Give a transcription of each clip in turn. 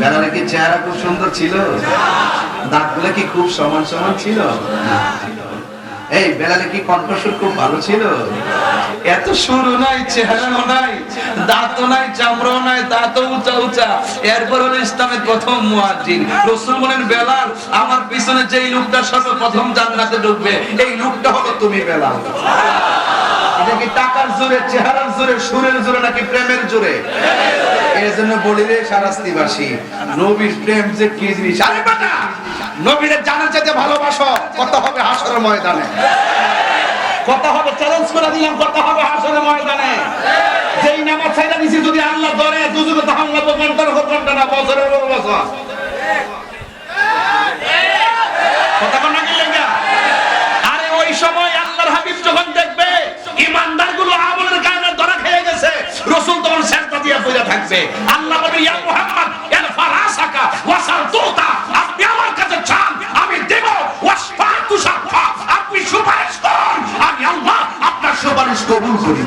বেলালে কি চেহারা খুব সুন্দর ছিল? দাঁতগুলো কি খুব সমান সমান ছিল? এই বেলালে কি কণ্ঠস্বর খুব ভালো ছিল? এত সুরও নাই, চেহারাও নাই, দাঁতও নাই, চামড়াও নাই, দাঁতও উঁচা উঁচা। এরপর হলো ইসলামের প্রথম মুয়াজ্জিন। রসুল বলেন, বেলাল, আমার পিছনে যেই লোকটা সর্বপ্রথম জান্নাতে ঢুকবে, এই লোকটা হলো তুমি, বেলাল। এটা কি টাকার জোরে, চেহারার জোরে, সুরের জোরে নাকি প্রেমের জোরে? এই জন্য বলি রে সারাস্তিবাসী, নবীর প্রেম যে কি জিনিস? আরে বাটা, নবীরে জানার চাইতে ভালোবাসো কত হবে হাসরের ময়দানে। কত হবে চ্যালেঞ্জ করে দিলাম কত হবে হাসরের ময়দানে। যেই নামাজ ছাইরা দিছি, যদি আল্লাহ ধরে, দুজনে তো হামলা তো ঘণ্টার পর ঘণ্টা না, বছরের পর বছর। কথা কোন নাকি আরে ওই সময় আল্লাহর হাবিব যখন ইমানদারগুলো আমলের কারণে ধরা খেয়ে গেছে। রসুল তখন সেজদা দিয়ে বুঝে থাকবে। আল্লাহ বলে ইয়া মুহাম্মদ, এর ফারাসাকা ওয়াসাল তুতা, আপনি আমার কাছে চান, আমি দেব। ওয়াসফা তুসাফা আপনি সুপারিশ করুন। আমি আল্লাহ আপনার সুপারিশ কবুল করি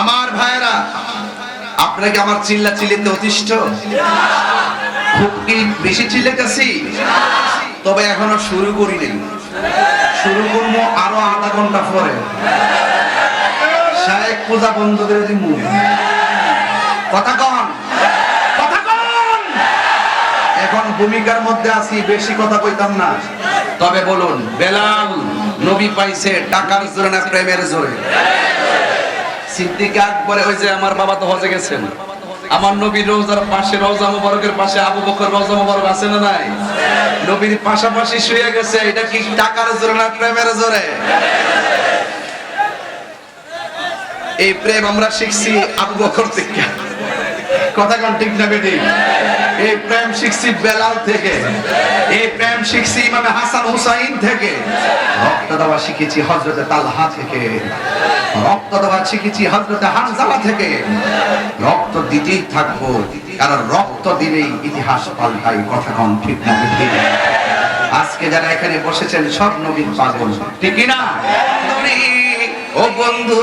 আমার ভাইরা আপনাকে আমার চিল্লা চিল্লিতে অতিষ্ঠ? খুব কি বেশি চিল্লাইতেছি? তবে এখনও শুরু করি নাই। শুরু করব আরও আধা ঘণ্টা পরে। শায়েক পূজা বন্ধ করে দিব কথা কন। কথা কন। এখন ভূমিকার মধ্যে আছি, বেশি কথা কইতাম না। তবে বলুন, বেলাল নবী পাইছে টাকার জোরে না প্রেমের জোরে? সিদ্দিক আকবরে ওই যে আমার বাবা তো হজে গেছেন। আমার নবীর রোজার পাশে রোজা মোবারকের পাশে আবু বকর রোজা মোবারক আছে না নাই? নবীর পাশাপাশি শুয়ে গেছে, এটা কি টাকার জোরে না প্রেমের জোরে? এই প্রেম আমরা শিখছি আবু বকর থেকে। কথা কোন ঠিক না বেটি? এই প্রেম শিখছি বেলাল থেকে। এই প্রেম শিখছি ইমামে হাসান হুসাইন থেকে। রক্ত দেওয়া শিখেছি হজরতে তালহা থেকে। রক্ত দেওয়া শিখেছি হজরতে হানজালা থেকে। রক্ত দিতেই থাকব, কারণ রক্ত দিলেই ইতিহাস পাল্টাই কথা কম ঠিক না আজকে যারা এখানে বসেছেন, সব নবীন পাগল। ঠিক না? ও বন্ধু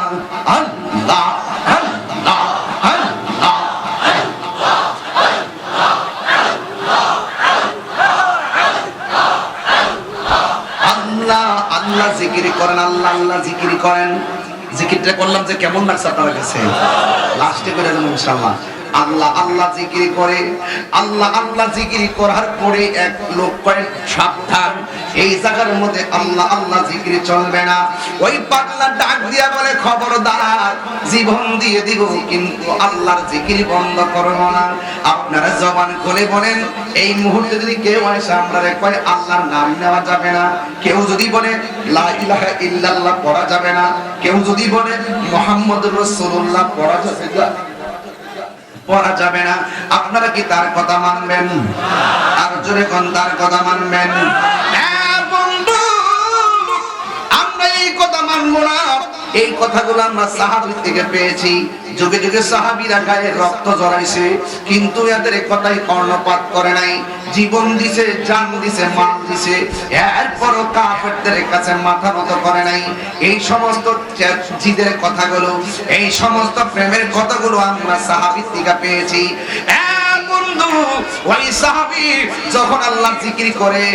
আল্লাহ আল্লাহ আল্লাহ জিকির করেন আল্লাহ আল্লাহ জিকির করেন জিকিরটা করলাম যে কেমন লাগছে আপনার কাছে লাস্টে করে দেবো আল্লাহ আল্লাহ জিকির করে আল্লাহ আল্লাহ জিকির করার পরে এক লোক করেন সাবধান এই জায়গার মধ্যে আল্লাহ আল্লাহ জিকির চলবে না। ওই পাগলা ডাক দিয়া বলে, খবরদার, জীবন দিয়ে দিব, কিন্তু আল্লাহর জিকির বন্ধ করব না। আপনারা জবান খুলে বলেন, এই মুহূর্তে যদি কেউ এসে আমরা কয় আল্লাহর নাম নেওয়া যাবে না। কেউ যদি বলে, লা ইলাহা ইল্লাল্লাহ পড়া যাবে না। কেউ যদি বলে, মুহাম্মদুর রাসূলুল্লাহ পড়া যাবে না। পড়া যাবে না। আপনারা কি তার কথা মানবেন? আর জোরে কোন তার কথা মানবেন? হ্যাঁ বন্ধু আমরা এই কথা মানবো না। এই কথাগুলো আমরা সাহাবি থেকে পেয়েছি। যুগে যুগে সাহাবিরা গায়ে রক্ত জড়াইছে, কিন্তু এদের কথাই কর্ণপাত করে নাই। জীবন দিছে, জান দিছে, মাল দিছে। এরপরও কাফেরদের কাছে মাথা নত করে নাই। এই সমস্ত জিদের কথাগুলো, এই সমস্ত প্রেমের কথাগুলো আমরা সাহাবি থেকে পেয়েছি। ওই সাহাবি যখন আল্লাহ জিকির করে,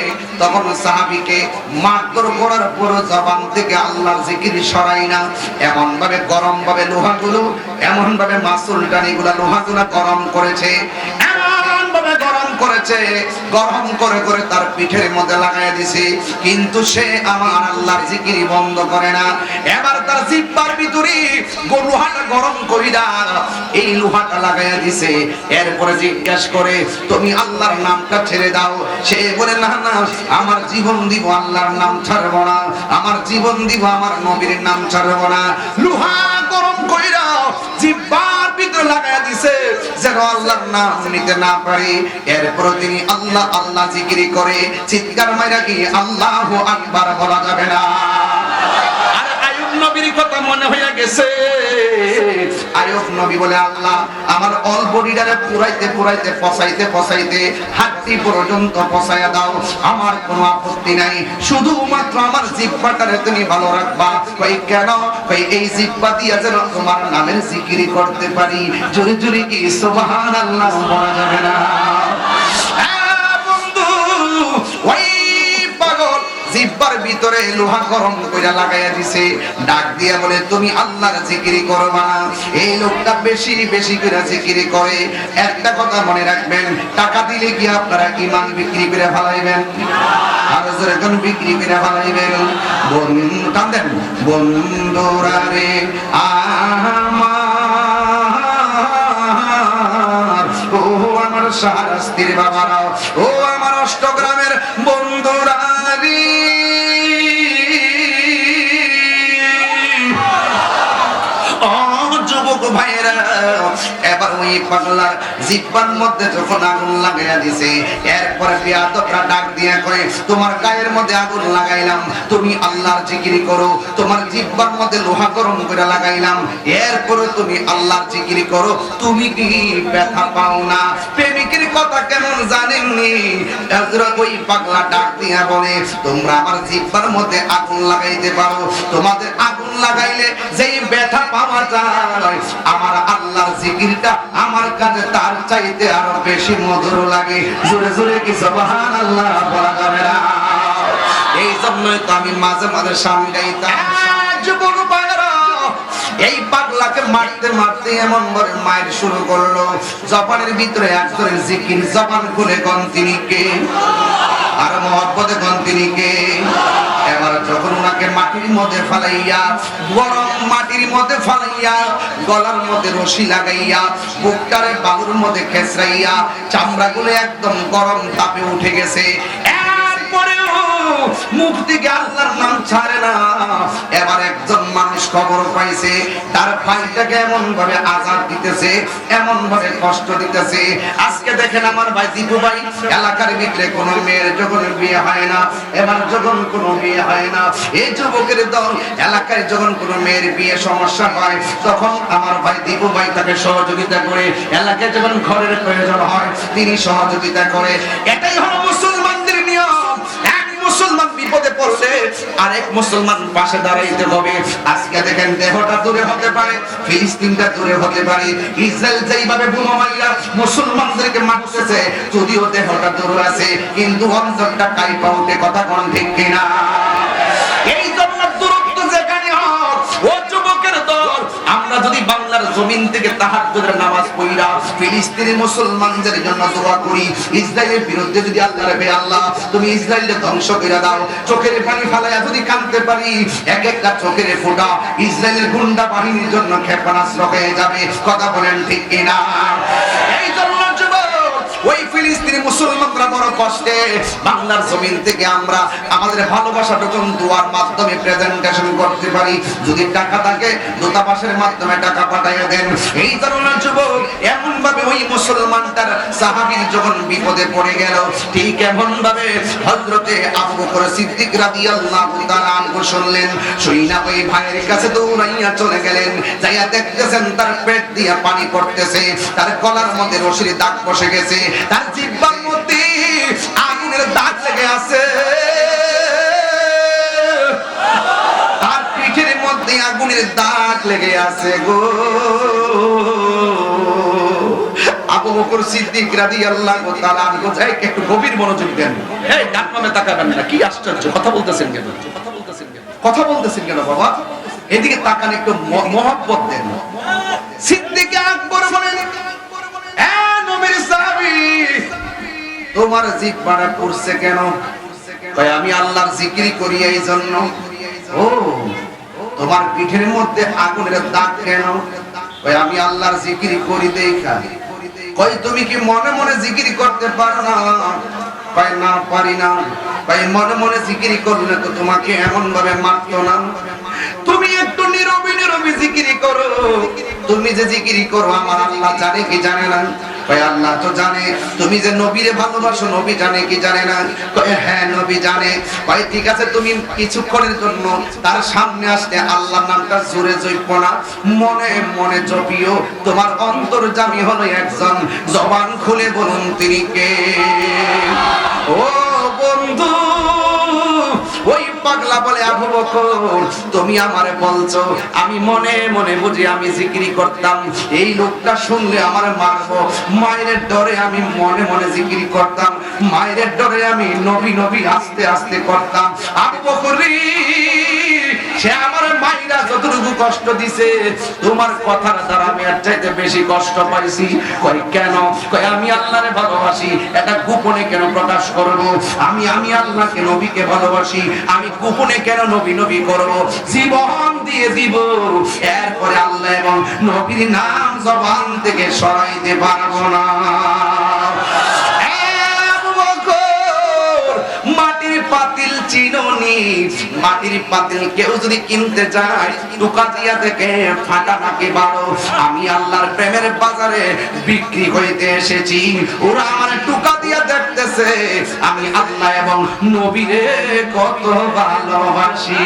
তখন সাহাবিকে মারধর করার পর জবান থেকে আল্লাহর জিকির সরাই না। এমন ভাবে গরম ভাবে লোহাগুলো এমন ভাবে মাসুল টানিগুলা লোহাগুলা গরম করেছে। করেছে, গরম করে করে তার পিঠের মধ্যে লাগাই দিছে। কিন্তু সে আমার আল্লাহর জিকিরি বন্ধ করে না। এবার তার জিব্বার ভিতরে লোহাটা গরম কইরা এই লোহাটা লাগাইয়া দিছে। এরপরে জিজ্ঞেস করে, তুমি আল্লাহর নামটা ছেড়ে দাও। সে বলে, না না, আমার জীবন দিব আল্লাহর নাম ছাড়বো না। আমার জীবন দিব আমার নবীর নাম ছাড়বো না। লোহা গরম কইরা জিব্বার ভিতরে দিছে, যেন আল্লাহর নাম নিতে না পারে। এরপর তিনি আল্লাহ আল্লাহ জিকিরি করে, চিৎকার মাইরা কি আল্লাহ আকবার বলা যাবে না। কথা মনে হইয়া গেছে। নবী বলে আল্লাহ, আমার অল বডিটারে পুরাইতে পুরাইতে, ফসাইতে ফসাইতে, হাতটি পর্যন্ত ফসাইয়া দাও। আমার কোনো আপত্তি নাই। শুধুমাত্র আমার জিব্বাটারে তুমি ভালো রাখবা। কই কেন? কই এই জিব্বা দিয়া যেন তোমার নামের জিকিরি করতে পারি। জোরে জোরে কি সুবহানাল্লাহ বলা যাবে না? জিব্বার ভিতরে লোহা গরম কইরা লাগাইয়া দিছে। ডাক দিয়া বলে, তুমি আল্লাহর জিকিরি করবা এই লোকটা বেশি বেশি করে জিকিরি করে। একটা কথা মনে রাখবেন, টাকা দিলে কি আপনারা ইমান বিক্রি করে ফেলাইবেন? আর যখন বিক্রি করে ফেলাইবেন? বন্ধু কান্দেন, বন্ধুরা রে, আমার, ও আমার শাহরাস্তির বাবারা, ও আমার অষ্টগ্রামের ওই পাগলার জিব্বার মধ্যে যখন আগুন লাগাইয়া দিছে, এরপরে বিয়াদকরা ডাক দিয়া কয়, তোমার গায়ের মধ্যে আগুন লাগাইলাম, তুমি আল্লাহর জিকিরি করো, তোমার জিব্বার মধ্যে লোহা গরম করে লাগাইলাম, এরপরে তুমি আল্লাহর জিকিরি করো, তুমি কি ব্যথা পাও না? প্রেমিকের কথা কেমন জানেননি? ওই পাগলা ডাক দিয়া বলে তোমরা আমার জিব্বার মধ্যে আগুন লাগাইতে পারো। তোমাদের আগুন লাগাইলে যেই ব্যথা পাওয়া যায় আমার আল্লাহর জিকিরটা আমার কাছে তার চাইতে আরও বেশি মধুর লাগে। জোরে জোরে কি সুবহানাল্লাহ বলা যাবে না? এই জন্যই তো আমি মাঝে মাঝে সামনে গাইতাম ভাইরা, এই পাগলাকে মারতে মারতে এমন মায়ের শুরু করল। জবানের ভিতরে একজনের জিকির, জবান খুলে গন তিনি কে? আর মহব্বতে গন তিনি কে? এবার যখন ওনাকে মাটির মধ্যে ফালাইয়া, গরম মাটির মধ্যে ফালাইয়া, গলার মধ্যে রশি লাগাইয়া, বুকটারে বালুর মধ্যে খেসরাইয়া, চামড়াগুলো একদম গরম তাপে উঠে গেছে। মুখ থেকে আল্লাহর নাম ছাড়ে না। এবার একজন মানুষ খবর পাইছে, তার ভাইটাকে এমন ভাবে আজাদ দিতেছে এমন ভাবে কষ্ট দিতেছে। আজকে দেখেন আমার ভাই দীপু ভাই, এলাকার ভিতরে কোনো মেয়ের যখন বিয়ে হয় না, এবার যখন কোনো বিয়ে হয় না, এই যুবকের দল, এলাকায় যখন কোনো মেয়ের বিয়ে সমস্যা হয়, তখন আমার ভাই দীপু ভাই তাকে সহযোগিতা করে, এলাকায় যখন ঘরের প্রয়োজন হয়, তিনি সহযোগিতা করে। এটাই হলো মুসলমান বিপদে পড়লে আরেক মুসলমান পাশে দাঁড়াইতে হবে। আজকে দেখেন দেহটা দূরে হতে পারে, ফিলিস্তিনটা দূরে হতে পারে। ইসরায়েল যেইভাবে বোমা মাইরা মুসলমানদেরকে মারতেছে, যদিও দেহটা দূরে আছে, কিন্তু অন্তরটা কাইপা উঠে কথা কোন ঠিক কিনা? এই জন্য দূরত্ব যেখানে হোক, ও যুবকের দল, আমরা যদি বাংলার জমিন থেকে তাহাজ্জুদের নামাজ পড়িরা ফিলিস্তিনি মুসলমানদের জন্য দোয়া করি। ইসরায়েলের বিরুদ্ধে যদি আল্লাহ রে আল্লাহ, তুমি ইসরায়েলকে ধ্বংস করে দাও। চোখের পানি ফালায়া যদি কাঁদতে পারি, এক একটা চোখের ফোঁটা ইসরায়েলের গুন্ডা বাহিনীর জন্য ক্ষেপণাস্ত্র হয়ে যাবে। কথা বলেন ঠিক কিনা? এই জন্য ওই ফিলিস্তিনি মুসলমানরা বড় কষ্টে বাংলার জমিন থেকে আমরা আমাদের ভালোবাসাটুকু দোয়ার মাধ্যমে প্রেজেন্টেশন করতে পারি। যদি টাকা থাকে, দূতাবাসের মাধ্যমে টাকা পাঠাইয়া দেন। এই ধরনের যুবক এমন ভাবে ওই মুসলমানটার সাহাবীর যখন বিপদে পড়ে গেল, ঠিক এমন ভাবে হযরতে আবু বকর সিদ্দিক রাদিয়াল্লাহু তাআলা আনহু শুনলেন, শুইনা ওই ভাইয়ের কাছে দৌড়াইয়া চলে গেলেন, যাইয়া দেখতেছেন তার পেট দিয়া পানি পড়তেছে, তার গলার মধ্যে রশির দাগ বসে গেছে। তার জিহ্বার মধ্যে আগুনের দাগ লেগে আছে। তার পিঠের মধ্যে আগুনের দাগ লেগে আছে গো। আবু বকর সিদ্দিক একটু গভীর মনোযোগ দেন। এই, ডাক নামে তাকাবেন না, কি আশ্চর্য, কথা বলতেছেন কেন? কথা বলতেছেন কেন কথা বলতেছেন কেন বাবা? এদিকে তাকান একটু মহব্বত দেন। সিদ্দিক আকবর বলেন তোমার জিহ্বাটা পড়ছে কেন? কয়, আমি আল্লাহর জিকির করি এই জন্য। ও, তোমার পিঠের মধ্যে আগুনের দাগ কেন? আমি আল্লাহর জিকির করি দেখা। কই তুমি কি মনে মনে জিকির করতে পারো না? কয়, না, পারি না। কয়, মনে মনে জিকির করলে তো তোমাকে এমন ভাবে মারতো না। তুমি একটু নীরবে নীরবে জিকিরি করো। তুমি যে জিকিরি করো, আমার আল্লাহ জানে কি জানে না। কয়, আল্লাহ তো জানে। তুমি যে নবীরে ভালোবাসো, নবী জানে কি জানে না? কয় হ্যাঁ নবী জানে। কয়, ঠিক আছে, তুমি কিছুক্ষণের জন্য তার সামনে আসতে আল্লাহ নামটা জোরে জৈব না। মনে মনে জপিও, তোমার অন্তর্জামী হলো একজন জবান খুলে বলুন তিনি কে? ও বন্ধু পাগলা বলে, আবু বকর, তুমি আমারে বলছো, আমি মনে মনে বুঝি আমি জিকিরি করতাম। এই লোকটা শুনলে আমার মারবো। মায়ের ডরে আমি মনে মনে জিকিরি করতাম। মায়ের ডরে আমি নবী নবী আস্তে আস্তে করতাম। আবু বকরি, সে আমার কষ্ট দিছে। তোমার কথার দ্বারা আমি আর চাইতে বেশি কষ্ট পাইছি। কই কেন? কই আমি আল্লাহরে ভালোবাসি। এটা গোপনে কেন প্রকাশ করব? আমি আমি আল্লাহকে, নবীকে ভালোবাসি। আমি গোপনে কেন নবী নবী করব? জীবন দিয়ে দিব। এরপরে আল্লাহ এবং নবীর নাম জবান থেকে সরাইতে পারব না। মাটির কেউ যদি কিনতে চায় নাকি বারো। আমি আল্লাহর প্রেমের বাজারে বিক্রি হইতে এসেছি। ওরা আমার টুকা দিয়া দেখতেছে আমি আল্লাহ এবং নবীরে কত ভালোবাসি।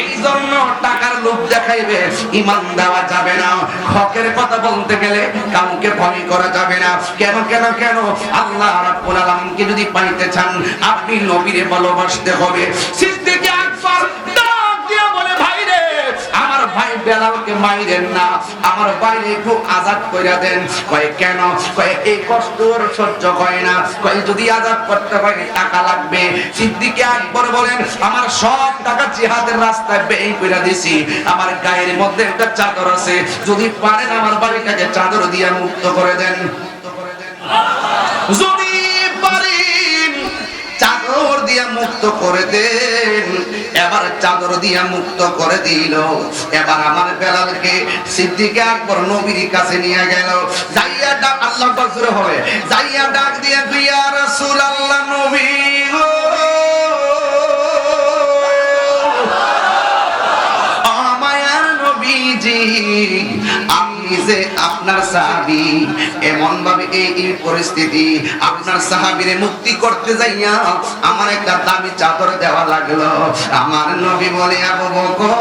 এই জন্য টাকার লোভ দেখাইবে, ইমান দেওয়া যাবে না। হকের কথা বলতে গেলে কাউকে ভয় করা যাবে না। কেন কেন কেন? আল্লাহ রাব্বুল আলামিনকে যদি পাইতে চান, আপনি নবীরে ভালোবাসতে হবে। সিদ্দিক আকবর ডাক দিয়া বলে ভাই রে আমার ভাই বেলালকে মাইরেন না। আমার বাইরে একটু আজাদ কইরা দেন। কয়, কেন? কয়, এই কষ্ট সহ্য হয় না। কয়, যদি আজাদ করতে হয়, টাকা লাগবে। সিদ্দিকে আকবর বলেন, আমার সব টাকা জিহাদের রাস্তায় ব্যয় কইরা দিছি। আমার গায়ের মধ্যে একটা চাদর আছে। যদি পারেন আমার বাড়িটাকে চাদর দিয়া মুক্ত করে দেন। যদি পারেন, চাদর দিয়া মুক্ত করে দেন। এবার চাদর দিয়া মুক্ত করে দিল। এবার আমার বেলালকে সিদ্দিকে আকবর নবীর কাছে নিয়ে গেল। যাইয়া ডাক আল্লাহ হবে। যাইয়া ডাক দিয়া দিয়া রাসূল আল্লাহ নবী যে আপনার সাহাবি এমন ভাবে এই পরিস্থিতি আপনার সাহাবিরে মুক্তি করতে যাইয়া আমার একটা দামি চাদর দেওয়া লাগল। আমার নবী বলে, আবু বকর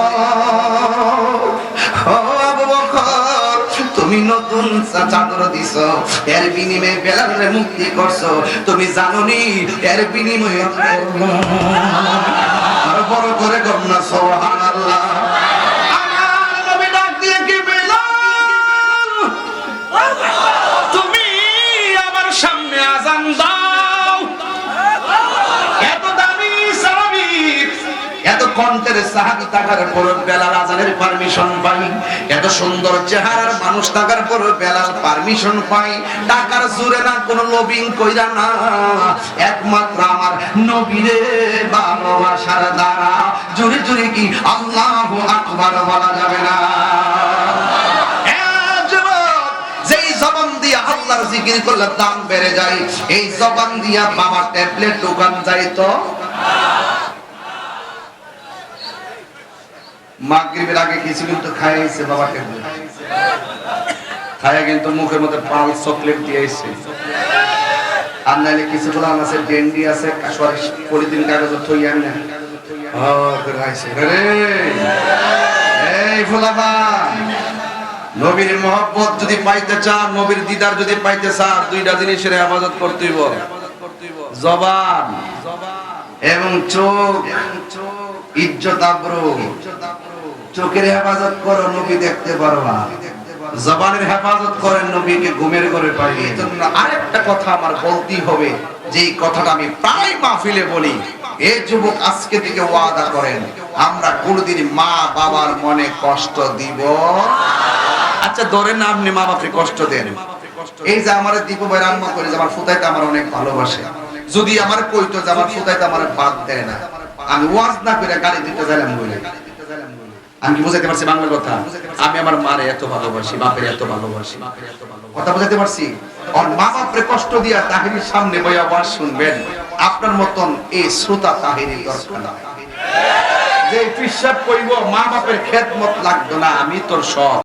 তুমি নতুন চাদর দিছ, এর বিনিময়ে বেলালে মুক্তি করছ, তুমি জানো নি এর বিনিময়ে বড় করে সুবহানাল্লাহ। আমার কণ্ঠের সাহাবী থাকার পর বেলাল আজানের পারমিশন পাই। এত সুন্দর চেহারার মানুষ থাকার পর বেলাল পারমিশন পাই। টাকার জোরে না কোন লবিং কইরা না। একমাত্র আমার নবীরে ভালোবাসার দ্বারা। জোরে জোরে কি আল্লাহু আকবার বলা যাবে না। আল্লাহর জিকির করলে দাম বেড়ে যায়, এই জবান দিয়া বাবা ট্যাবলেট দোকান যাইতো। মাগরিবের আগে কিছু কিন্তু খাইছে, বাবা ট্যাবলেট খায়া কিন্তু মুখের মধ্যে পাল, চকলেট দিয়েছে আর নাইলে কিছু গোলাম আছে ডেন্ডি আছে পলিথিন কাগজ থইয়া না আইছে। রে এই নবীর যদি পাইতে চান, নবীর দিদার যদি পাইতে চান, দুইটা জিনিসের হেফাজত করতে হইব। জবান এবং চোখ। ইজ্জত আব্রু। চোখের হেফাজত করো নবী দেখতে পারবা জবানের হেফাজত করেন নবীকে ঘুমের ঘরে এই জন্য আরেকটা কথা আমার বলতেই হবে যে কথাটা আমি প্রায় মাহফিলে বলি, এ যুবক আজকে থেকে ওয়াদা করেন, আমরা কোনদিন মা বাবার মনে কষ্ট দিব? আচ্ছা ধরেন না আপনি মা বাপরে কষ্ট দেন। এই যে আমার দীপু ভাই রান্না করে যে আমার ফুতাইতে আমার অনেক ভালোবাসে। যদি আমার কইতো যে আমার ফুতাইতে আমার বাদ দেয় না। আমি ওয়াজ না করে গাড়ি দিতে যাইলাম বলে। আমি কি বুঝাইতে পারছি বাংলা কথা? আমি আমার মারে এত ভালোবাসি, বাপের এত ভালোবাসি। কথা বুঝাতে পারছি? আর মা বাপরে কষ্ট দিয়া তাহিরির সামনে বই ওয়াজ শুনবেন, আপনার মতন এই শ্রোতা তাহিরের দরকার। যে পিসাব কইব মা বাপের খেদমত লাগতো না, আমি তোর সব